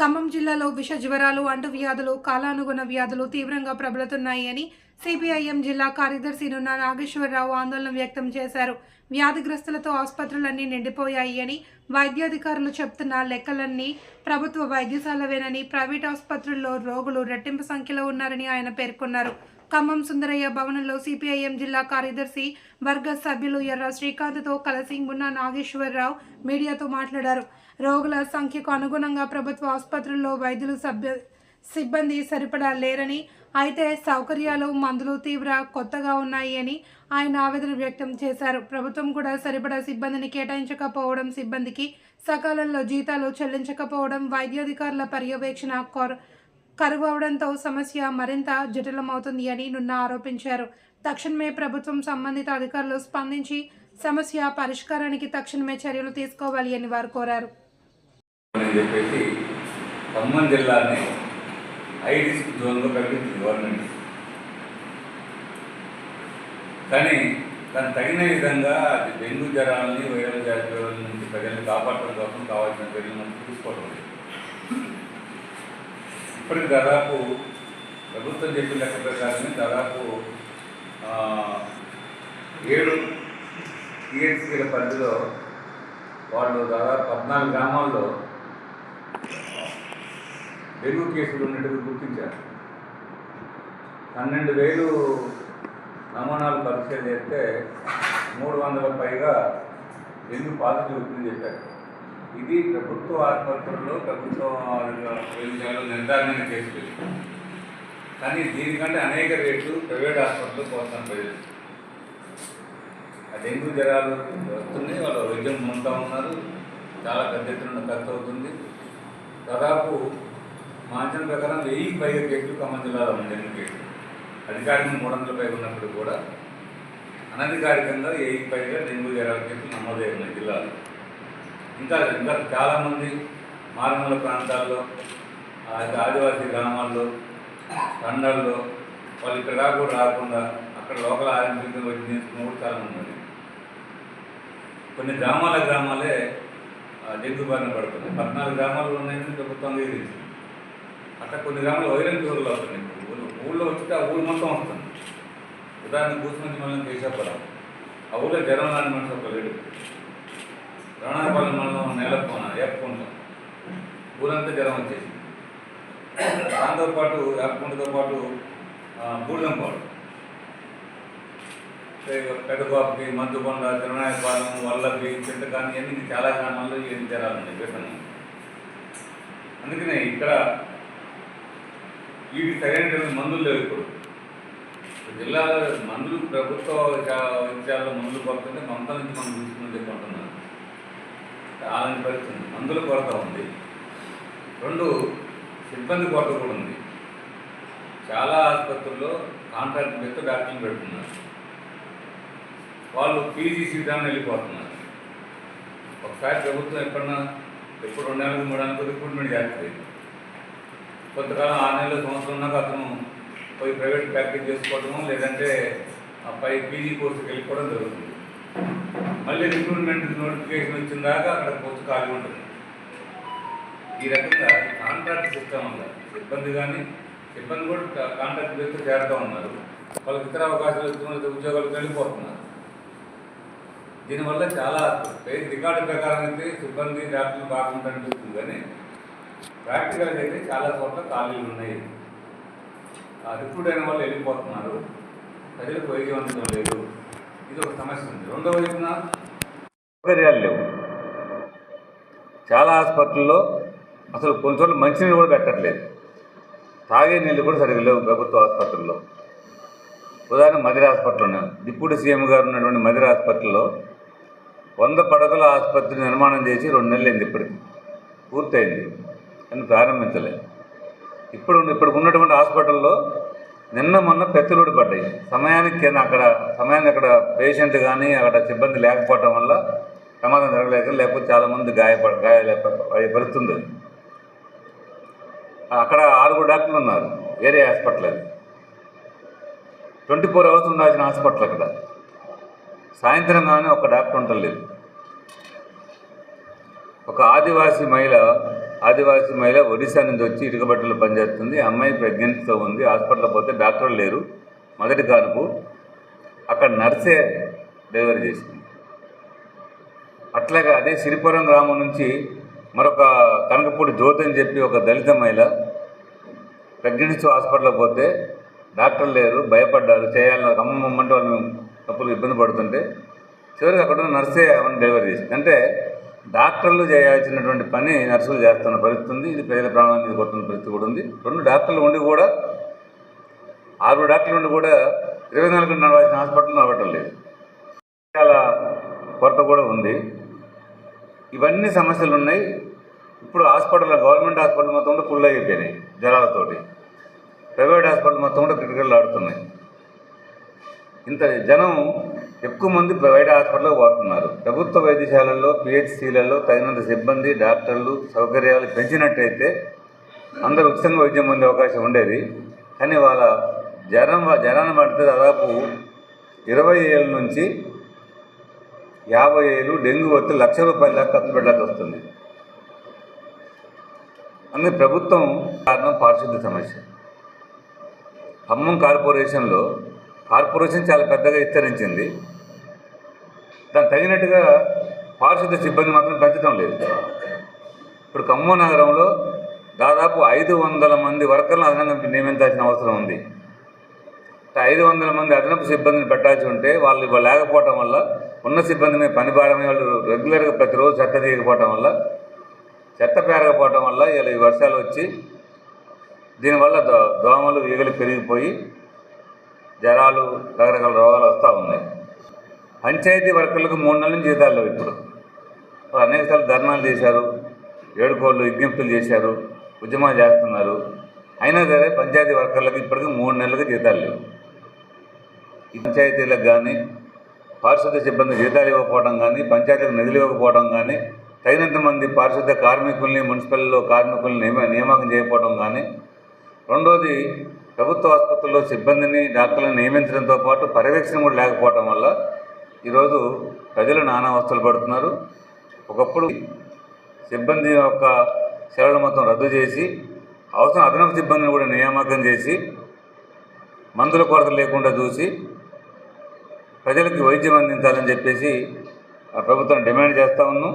ఖమ్మం జిల్లాలో విష జ్వరాలు అంటువ్యాధులు కాలానుగుణ వ్యాధులు తీవ్రంగా ప్రబలుతున్నాయి అని సిపిఐఎం జిల్లా కార్యదర్శి నున్న నాగేశ్వరరావు ఆందోళన వ్యక్తం చేశారు. వ్యాధిగ్రస్తులతో ఆసుపత్రులన్నీ నిండిపోయాయి అని వైద్యాధికారులు చెప్తున్న లెక్కలన్నీ ప్రభుత్వ వైద్యశాలవేనని ప్రైవేట్ ఆసుపత్రుల్లో రోగులు రెట్టింపు సంఖ్యలో ఉన్నారని ఆయన పేర్కొన్నారు. ఖమ్మం సుందరయ్య భవనంలో సిపిఐఎం జిల్లా కార్యదర్శి వర్గ సభ్యులు ఎర్ర శ్రీకాంత్తో కలిసి మున్న నాగేశ్వరరావు మీడియాతో మాట్లాడారు. రోగుల సంఖ్యకు అనుగుణంగా ప్రభుత్వ ఆసుపత్రుల్లో వైద్యులు సభ్య సిబ్బంది సరిపడా లేరని అయితే సౌకర్యాలు మందులు తీవ్ర కొత్తగా ఉన్నాయి అని ఆయన ఆవేదన వ్యక్తం చేశారు. ప్రభుత్వం కూడా సరిపడా సిబ్బందిని కేటాయించకపోవడం సిబ్బందికి సకాలంలో జీతాలు చెల్లించకపోవడం వైద్యాధికారుల పర్యవేక్షణ కొర కరువవడంతో సమస్య మరింత జటిలమవుతుంది అని నున్న ఆరోపించారు. తక్షణమే ప్రభుత్వం సంబంధిత అధికారులు స్పందించి సమస్య పరిష్కారానికి తక్షణమే చర్యలు తీసుకోవాలి అని వారు కోరారు. అని చెప్పేసి ఖమ్మం జిల్లాని హై జోన్లో ప్రకటించింది గవర్నమెంట్ కానీ దానికి తగిన విధంగా అది డెంగ్యూ జ్వరాలని వైరల్ జ్వరాల నుంచి ప్రజల్ని కాపాడటం కోసం కావాల్సిన చర్యలు మనం తీసుకోవడం లేదు. ఇప్పటికి దాదాపు ప్రభుత్వం చెప్పిన లెక్క ప్రకారమే దాదాపు ఏడు టీఎస్సీల పరిధిలో వాళ్ళు దాదాపు పద్నాలుగు గ్రామాల్లో డెంగ్యూ కేసులు ఉన్నట్టుగా గుర్తించారు. పన్నెండు వేలు నమూనాలు పరీక్ష చేస్తే మూడు వందల పైగా డెంగ్యూ పాజిటివ్ వచ్చిందని చెప్పారు. ఇది ప్రభుత్వ ఆసుపత్రుల్లో ప్రభుత్వ నిర్ధారణ కేసులు కానీ దీనికంటే అనేక రేట్లు ప్రైవేట్ హాస్పిటల్లో కోసం ప్రజలు. ఆ డెంగ్యూ జ్వరాలు వస్తున్నాయి? వాళ్ళు వైద్యం ఉంటా ఉన్నారు. చాలా పెద్ద ఎత్తున ఖర్చు అవుతుంది. దాదాపు మా అంచనా ప్రకారం వెయ్యి పైగా కేసులు ఖమ్మం జిల్లాలో ఉన్నాయి కేసులు అధికారికంగా మూడు వందల పైగా ఉన్నప్పుడు కూడా అనధికారికంగా వెయ్యి పైగా డెంగ్యూ జ్వరాల కేసులు నమోదై ఉన్నాయి జిల్లాలో. ఇంకా ఇంకా చాలామంది మారుమూల ప్రాంతాల్లో ఆదివాసీ గ్రామాల్లో తండల్లో వాళ్ళు ఇక్కడ దాకా కూడా రాకుండా అక్కడ లోకల్ ఆరోగ్యంగా వచ్చి తీసుకున్న కూడా కొన్ని గ్రామాల గ్రామాలే డెంగ్యూ బారిన పడుతున్నాయి. పద్నాలుగు గ్రామాలు ఉన్నాయని ప్రభుత్వం అంగీకరించింది. అట్లా కొన్ని గ్రామాలు వైరల్ ఫీవర్లు వస్తున్నాయి. ఊళ్ళో ఊళ్ళో వచ్చితే ఆ ఊళ్ళు మొత్తం వస్తుంది. ఉదాహరణకు కూర్చుని మనం కేశాపురం ఆ ఊళ్ళో జ్వరం లాంటి మనిషి ఒక లేడు రణాపాలెం మనం నెలకొన ఏపుకుంటాం ఊరంతా జ్వరం వచ్చేసి దాంతో పాటు ఏపుకుంటతో పాటు బూడిదంపాడు పెద్దబాబుకి మందుకొండ తిరునాయపాలెం వల్లకి చింతకాని అన్ని చాలా గ్రామాల్లో ఎన్ని జ్వరాలు ఉన్నాయి అందుకనే ఇక్కడ వీటికి సరైనటువంటి మందులు లేవు ఇప్పుడు. జిల్లాలో మందులు ప్రభుత్వ విద్యాలయంలో మందులు కొడుతుంటే మమతా నుంచి మనం తీసుకుని చెప్పుకుంటున్నాం అలాంటి పరిస్థితి మందుల కొరత ఉంది. రెండు సిబ్బంది కొరత కూడా ఉంది. చాలా ఆసుపత్రుల్లో కాంట్రాక్ట్ మీద డాక్టర్లు పెడుతున్నారు. వాళ్ళు పీజీ సీటాన్ని వెళ్ళిపోతున్నారు. ఒకసారి ప్రభుత్వం ఎప్పుడన్నా ఎప్పుడు రెండు నెలలకు మూడు నెలలకు రిక్రూట్మెంట్ చేస్తుంది కొంతకాలం ఆరు నెలలు సంవత్సరం ఉన్నాక అతను పోయి ప్రైవేట్ ప్రాక్టీస్ చేసుకోవడము లేదంటే ఆ పై పీజీ కోర్సుకి వెళ్ళిపోవడం జరుగుతుంది. మళ్ళీ రిక్రూట్మెంట్ నోటిఫికేషన్ వచ్చిన దాకా అక్కడ పోస్ట్ ఖాళీ ఉంటుంది. ఈ రకంగా కాంట్రాక్ట్ సిస్టమ్ ఉంది సిబ్బంది కానీ సిబ్బంది కూడా కాంట్రాక్ట్ బేస్తో చేరుతూ ఉన్నారు. వాళ్ళకి ఇతర అవకాశాలు ఇస్తున్న ఉద్యోగాలకు వెళ్ళిపోతున్నారు. దీనివల్ల చాలా రికార్డు ప్రకారం అయితే సిబ్బంది డాక్టర్లు బాగుంటుంది అనిపిస్తుంది కానీ ప్రాక్టికల్ అయితే చాలా చోట్ల ఖాళీలు ఉన్నాయి. ఆ రిక్రూట్ అయిన వాళ్ళు వెళ్ళిపోతున్నారు. ప్రజలకు వైద్యం అందడం లేదు. ఇది ఒక సమస్య ఉంది. రెండవ వైపున సౌకర్యాలు లేవు. చాలా ఆసుపత్రుల్లో అసలు కొన్ని చోట్ల మంచినీళ్ళు కూడా పెట్టట్లేదు. తాగే నీళ్ళు కూడా సరిగ్గా లేవు ప్రభుత్వ ఆసుపత్రుల్లో ఉదాహరణ మదిర హాస్పిటల్ ఉన్నాయి డిప్యూటీ సీఎం గారు ఉన్నటువంటి మదిర హాస్పిటల్లో వంద పడకల ఆసుపత్రి నిర్మాణం చేసి రెండు నెలలు అయింది ఇప్పటికి. పూర్తయింది. నేను ప్రారంభించలేదు ఇప్పుడు ఇప్పుడు ఉన్నటువంటి హాస్పిటల్లో నిన్న మొన్న పెత్తలుడి పడ్డాయి. సమయానికి అక్కడ సమయానికి అక్కడ పేషెంట్ కానీ అక్కడ సిబ్బంది లేకపోవటం వల్ల ప్రమాదం జరగలేక లేకపోతే చాలామంది గాయపడ గాయాల పరిస్థితుంది అక్కడ ఆరుగురు డాక్టర్లు ఉన్నారు. వేరే హాస్పిటల్ అది. ట్వంటీ ఫోర్ అవర్స్ ఉండాల్సిన హాస్పిటల్ అక్కడ. సాయంత్రం కానీ ఒక డాక్టర్ ఉండలేదు. ఒక ఆదివాసీ మహిళ ఆదివాసీ మహిళ ఒడిశా నుంచి వచ్చి ఇటుకబట్టలు పనిచేస్తుంది. అమ్మాయి ప్రెగ్నెన్సీతో ఉంది. హాస్పిటల్లో పోతే డాక్టర్లు లేరు. మొదటి కానుపు అక్కడ నర్సే డెలివరీ చేసింది అట్లాగే అదే సిరిపురం గ్రామం నుంచి మరొక కనకపూడి జ్యోతి అని చెప్పి ఒక దళిత మహిళ ప్రెగ్నెన్సీ హాస్పిటల్కి పోతే డాక్టర్లు లేరు భయపడ్డారు. చేయాలని అమ్మమ్మంటే వాళ్ళు తప్పులు ఇబ్బంది పడుతుంటే చివరికి అక్కడ ఉన్న నర్సే ఆమెను డెలివరీ చేసింది. అంటే డాక్టర్లు చేయాల్సినటువంటి పని నర్సులు చేస్తున్న పరిస్థితి ఉంది. ఇది ప్రజల ప్రాణానికి కొడుతున్న పరిస్థితి కూడా ఉంది. రెండు డాక్టర్లు ఉండి కూడా ఆరుగురు డాక్టర్లు ఉండి కూడా ఇరవై నాలుగు గంటలు నడవాల్సిన హాస్పిటల్ నడవటం లేదు. చాలా కొరత కూడా ఉంది. ఇవన్నీ సమస్యలు ఉన్నాయి. ఇప్పుడు హాస్పిటల్ గవర్నమెంట్ హాస్పిటల్ మొత్తం కూడా ఫుల్ అయిపోయినాయి జనాలతోటి. ప్రైవేట్ హాస్పిటల్ మొత్తం కూడా క్రిటికల్ ఆడుతున్నాయి. ఇంత జనం ఎక్కువ మంది ప్రైవేట్ హాస్పిటల్కి పోతున్నారు ప్రభుత్వ వైద్యశాలల్లో పిహెచ్సిలలో తగినంత సిబ్బంది డాక్టర్లు సౌకర్యాలు పెంచినట్టయితే అందరూ ఉచితంగా వైద్యం పొందే అవకాశం ఉండేది. కానీ వాళ్ళ జ్వరం జ్వరాన్ని పడితే దాదాపు ఇరవై ఏళ్ళ నుంచి యాభై ఏళ్ళు డెంగ్యూ వస్తే లక్ష రూపాయల దాకా ఖర్చు పెట్టాల్సి వస్తుంది. అందుకే ప్రభుత్వం కారణం పారిశుద్ధ్య సమస్య. ఖమ్మం కార్పొరేషన్లో కార్పొరేషన్ చాలా పెద్దగా విస్తరించింది దానికి తగినట్టుగా పారిశుద్ధ సిబ్బంది మాత్రం పెంచడం లేదు. ఇప్పుడు ఖమ్మం నగరంలో దాదాపు ఐదు వందల మంది వర్కర్లను అదనంగా నియమించాల్సిన అవసరం ఉంది. ఐదు వందల మంది అదనపు సిబ్బందిని పెట్టాల్సి ఉంటే వాళ్ళు ఇవాళ లేకపోవటం వల్ల ఉన్న సిబ్బంది మీద పని వాళ్ళు రెగ్యులర్గా ప్రతిరోజు చెత్త తీయకపోవటం వల్ల చెత్త పేరకపోవటం వల్ల ఇలా ఈ వర్షాలు వచ్చి దీనివల్ల దో దోమలు ఈగలు పెరిగిపోయి జ్వరాలు రకరకాల రోగాలు వస్తూ ఉన్నాయి. పంచాయతీ వర్కర్లకు మూడు నెలల నుంచి జీతాలు లేవు ఇప్పుడు. అనేక సార్లు ధర్నాలు చేశారు ఏడుకోళ్ళు విజ్ఞప్తులు చేశారు ఉద్యమాలు చేస్తున్నారు. అయినా సరే పంచాయతీ వర్కర్లకు ఇప్పటికీ మూడు నెలలకు జీతాలు లేవు. ఈ పంచాయతీలకు కానీ పారిశుద్ధ్య సిబ్బంది జీతాలు ఇవ్వకపోవడం కానీ పంచాయతీలకు నిధులు ఇవ్వకపోవడం కానీ తగినంత మంది పారిశుద్ధ్య కార్మికుల్ని మున్సిపల్లో కార్మికుల్ని నియమ నియామకం చేయకపోవడం కానీ రెండోది ప్రభుత్వ ఆసుపత్రుల్లో సిబ్బందిని డాక్టర్లను నియమించడంతో పాటు పర్యవేక్షణ కూడా లేకపోవడం వల్ల ఈరోజు ప్రజలు నానా అవస్థలు పడుతున్నారు. ఒకప్పుడు సిబ్బంది యొక్క సెలవులు మొత్తం రద్దు చేసి అవసరం అదనపు సిబ్బందిని కూడా నియామకం చేసి మందుల కొరత లేకుండా చూసి ప్రజలకు వైద్యం అందించాలని చెప్పేసి ఆ ప్రభుత్వం డిమాండ్ చేస్తూ ఉన్నాం.